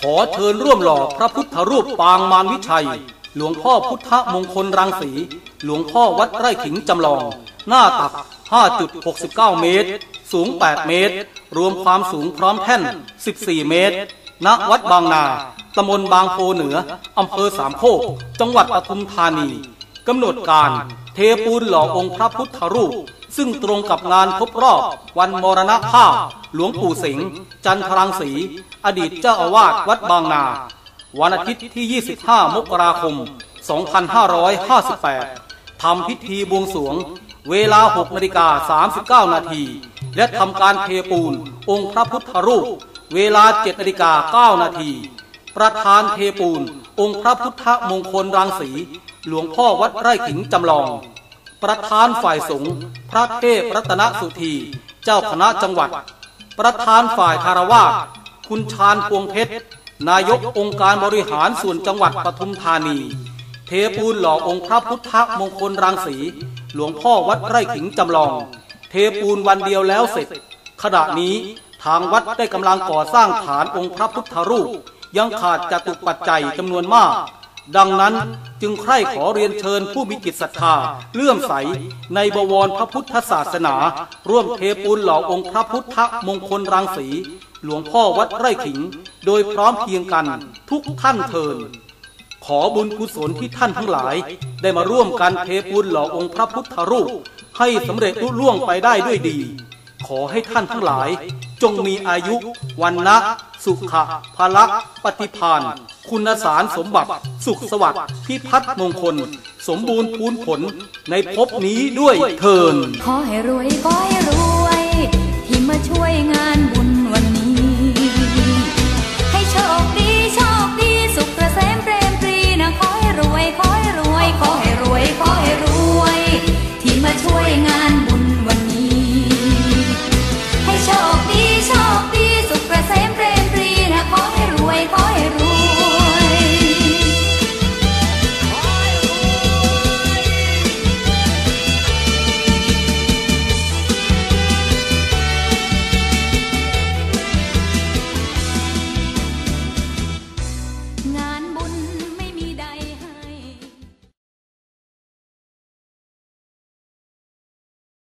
ขอเชิญร่วมหล่อพระพุทธรูปปางมารวิชัย หลวงพ่อพุทธมงคลรังสี หลวงพ่อวัดไร่ขิงจำลอง หน้าตัก 5.69 เมตร สูง 8 เมตร รวมความสูงพร้อมแท่น 14 เมตร ณ วัดบางนา ตำบลบางโพเหนือ อำเภอสามโคก จังหวัดปทุมธานี กำหนดการ เทปูนหล่อองค์พระพุทธรูป ซึ่งตรงกับงานครบรอบวันมรณภาพ หลวงปู่สิงห์จันทรังสี อดีตเจ้าอาวาสวัดบางนา วันอาทิตย์ที่ 25 มกราคม 2558 ทำพิธีบวงสรวง เวลา 6นาฬิกา39 นาที และทำการเทปูน องค์พระพุทธรูป เวลา 7นาฬิกา9นาทีประธานเทปูน องค์พระพุทธมงคลรังสี หลวงพ่อวัดไร่ขิงจำลอง ประธานฝ่ายสงฆ์พระเทพรัตนสุธี เจ้าคณะจังหวัด ประธานฝ่ายคารวาสคุณชาญพวงเพชร นายกองค์การบริหารส่วนจังหวัดปทุมธานี เทปูนหล่อองค์พระพุทธมงคลรังสี หลวงพ่อวัดไร่ขิงจำลอง เทปูนวันเดียวแล้วเสร็จ ขณะนี้ทางวัดได้กำลังก่อสร้างฐานองค์พระพุทธรูป ยังขาดจตุปัจจัยจำนวนมาก ดังนั้นจึงใคร่ขอเรียนเชิญผู้มีจิตศรัทธาเลื่อมใสในบวรพระพุทธศาสนา ร่วมเทปูนหล่อองค์พระพุทธมงคลรังสี หลวงพ่อวัดไร่ขิง โดยพร้อมเพียงกันทุกท่านเทินขอบุญกุศลที่ท่านทั้งหลาย ได้มาร่วมกันเทปูนหล่อองค์พระพุทธรูป ให้สำเร็จลุล่วงไปได้ด้วยดี ขอให้ท่านทั้งหลาย จงมีอายุวันละสุขะพละปฏิพานคุณสารสมบัติ สุขสวัสดิ์พิพัฒมงคล สมบูรณ์พูนผลในภพนี้ด้วยเทินขอให้รวยขอให้รวย ที่มาช่วยงานบุญวันนี้ ให้โชคดีโชคดีสุขกระเสมเรมปรีนะขอให้รวยขอให้รวยขอให้รวยขอให้รวย ที่มาช่วยงาน